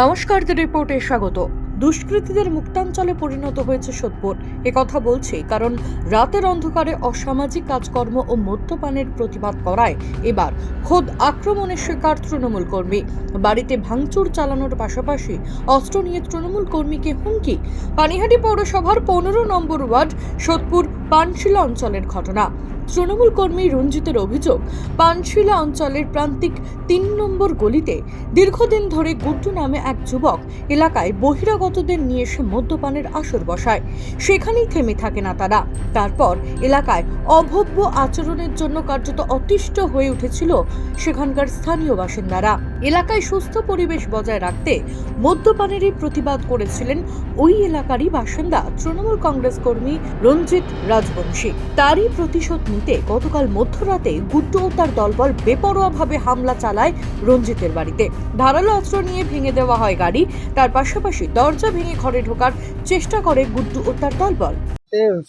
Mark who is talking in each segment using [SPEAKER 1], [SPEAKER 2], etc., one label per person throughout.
[SPEAKER 1] নমস্কার দ্য রিপোর্টে স্বাগত। দুষ্কৃতীদের মুক্তাঞ্চলে পরিণত হয়েছে সোদপুর। কথা বলছি কারণ রাতের অন্ধকারে অসামাজিক কাজকর্ম ও মদ্যপানের প্রতিবাদ করায় এবার খোদ আক্রমণের শিকার তৃণমূল কর্মী। বাড়িতে ভাঙচুর চালানোর পাশাপাশি অস্ত্র নিয়ে তৃণমূল কর্মীকে হুমকি। পানিহাটি পৌরসভার পনেরো নম্বর ওয়ার্ড সোদপুর পানশিলা অঞ্চলের ঘটনা। তৃণমূল কর্মী রঞ্জিতের অভিযোগ, পানশিলা অঞ্চলের প্রান্তিক তিন নম্বর গলিতে দীর্ঘদিন ধরে গুড্ডু নামে এক যুবক এলাকায় বহিরাগতদের নিয়ে এসে মদ্যপানের আসর বসায়। সেখানেই থেমে থাকে না তারা। তারপর এলাকায় অভব্য আচরণের জন্য কার্যত অতিষ্ঠ হয়ে উঠেছিল সেখানকার স্থানীয় বাসিন্দারা। এলাকায় সুস্থ পরিবেশ বজায় রাখতে মদ্যপানেরই প্রতিবাদ করেছিলেন ওই এলাকারই বাসিন্দা তৃণমূল কংগ্রেস কর্মী রঞ্জিত রাজবংশী। তারই প্রতিশোধ নিতে গতকাল মধ্যরাতে গুড্ডু ও তার দলবল বেপরোয়াভাবে হামলা চালায় রঞ্জিতের বাড়িতে। ধারালো অস্ত্র নিয়ে ভেঙে দেওয়া হয় গাড়ি তার পাশাপাশি দরজা ভেঙে ঘরে ঢোকার চেষ্টা করে গুড্ডু ও তার দলবল।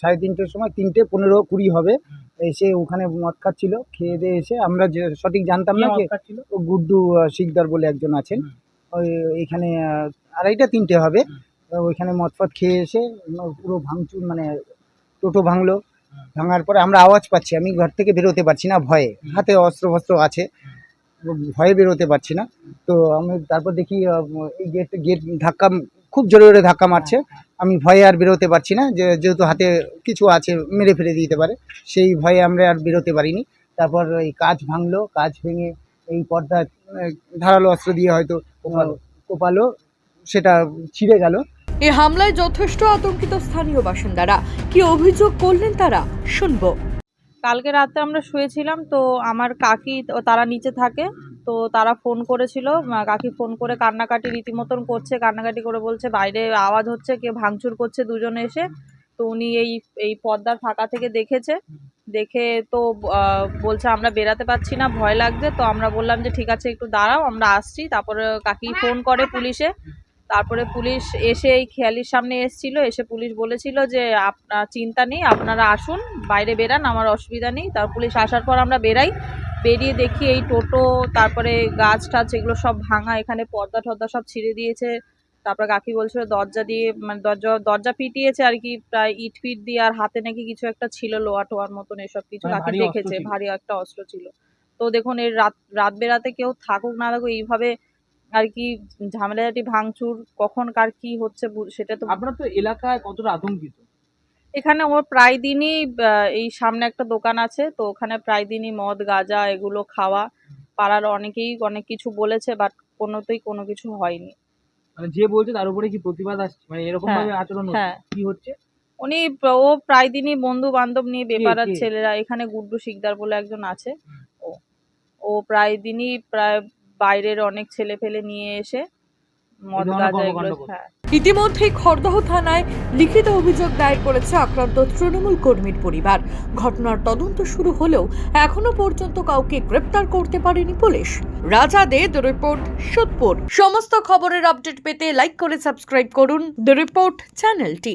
[SPEAKER 2] সাড়ে তিনটের সময় তিনটে পনেরো কুড়ি হবে এসে ওখানে মদ খাচ্ছিল খেয়ে দিয়ে এসে আমরা যে সঠিক জানতাম না যে গুড্ডু শিকদার বলে একজন আছেন। ওই এখানে আড়াইটা তিনটে হবে। ওইখানে মদ ফদ খেয়ে এসে পুরো ভাঙচুর মানে টোটো ভাঙলো। ভাঙার পরে আমরা আওয়াজ পাচ্ছি আমি ঘর থেকে বেরোতে পারছি না ভয়ে। হাতে অস্ত্র ফস্ত্র আছে ভয়ে বেরোতে পারছি না। তো আমি তারপর দেখি এই গেট গেট ধাক্কা খুব জোরে জোরে ধাক্কা মারছে। আমি ভয়ে আর বেরোতে পারছি না যে যেহেতু হাতে কিছু আছে মেরে ফেলে দিতে পারে। সেই ভয়ে আমরা আর বেরোতে পারিনি। তারপর এই কাজ ভাঙলো কাজ ভেঙে এই পর্দা ধারালো অস্ত্র দিয়ে হয়তো কোপালো। কোপালো সেটা ছিঁড়ে গেল।
[SPEAKER 1] এ হামলায় যথেষ্ট আতঙ্কিত স্থানীয় বাসিন্দারা। কি অভিযোগ করলেন তারা? শুনব।
[SPEAKER 3] কালকে রাতে আমরা শুয়েছিলাম, তো আমার কাকি তারা নিচে থাকে, তো তারা ফোন করেছিল। কাকি ফোন করে কান্নাকাটি রীতিমতন করছে, কান্নাকাটি করে বলছে, বাইরে আওয়াজ হচ্ছে, কে ভাঙচুর করছে? দুজনে এসে, তো উনি এই এই পর্দার ফাঁকা থেকে দেখেছে। দেখে তো বলছে, আমরা বেরাতে পারছি না, ভয় লাগছে। তো আমরা বললাম যে, ঠিক আছে, একটু দাঁড়াও, আমরা আসছি। তারপরে কাকি ফোন করে পুলিশে তারপরে পুলিশ এসে এই খেয়ালির সামনে এসেছিল এসে পুলিশ বলেছিল যে আপনার চিন্তা নেই আপনারা আসুন বাইরে বেরান আমার অসুবিধা নেই। তার পুলিশ আসার পর আমরা বেরাই বেরিয়ে দেখি এই টোটো তারপরে গাছ টাছ এগুলো সব ভাঙা এখানে পর্দা টর্দা সব ছিঁড়ে দিয়েছে। তারপরে কাকি বলছিল দরজা দিয়ে মানে দরজা দরজা পিটিয়েছে আর কি প্রায় ইট ফিট দিয়ে আর হাতে নাকি কিছু একটা ছিল লোয়া টোয়ার মতন এসব কিছু
[SPEAKER 2] মানে
[SPEAKER 3] কাকি
[SPEAKER 2] ভারী
[SPEAKER 3] দেখেছে ভারী একটা অস্ত্র ছিল। তো দেখুন এর রাত রাত বেরাতে কেউ থাকুক না থাকুক এইভাবে আর কি ঝামেলাটি ভাঙচুর কখন কার কি হচ্ছে সেটা তো
[SPEAKER 4] আপনার তো এলাকায় কতটা আতঙ্কিত?
[SPEAKER 3] এখানে ওর প্রায় দিনই এই সামনে একটা দোকান আছে তো ওখানে প্রায় দিনই মদ গাঁজা এগুলো খাওয়া। পাড়ার অনেকেই অনেক কিছু বলেছে বাট কোনোতেই কোনো কিছু হয়নি।
[SPEAKER 4] মানে যে বলছে তার উপরে কি প্রতিবাদ আসছে? মানে এরকম ভাবে আচরণ
[SPEAKER 3] হ্যাঁ।
[SPEAKER 4] কি হচ্ছে?
[SPEAKER 3] উনি ও প্রায় দিনই বন্ধু বান্ধব নিয়ে বেপারার ছেলেরা এখানে গুড্ডু শিকদার বলে একজন আছে। ও ও প্রায় দিনই প্রায় বাইরের অনেক ছেলে ফেলে নিয়ে এসে মদ গাঁজা এগুলো হ্যাঁ
[SPEAKER 1] ইতিমধ্যেই খড়দহ থানায় লিখিত অভিযোগ দায়ের করেছে আক্রান্ত তৃণমূল কর্মীর পরিবার। ঘটনার তদন্ত শুরু হলেও এখনও পর্যন্ত কাউকে গ্রেপ্তার করতে পারেনি পুলিশ। রাজা দে দ্য রিপোর্ট সোদপুর। সমস্ত খবরের আপডেট পেতে লাইক করে সাবস্ক্রাইব করুন। দ্য রিপোর্ট চ্যানেলটি।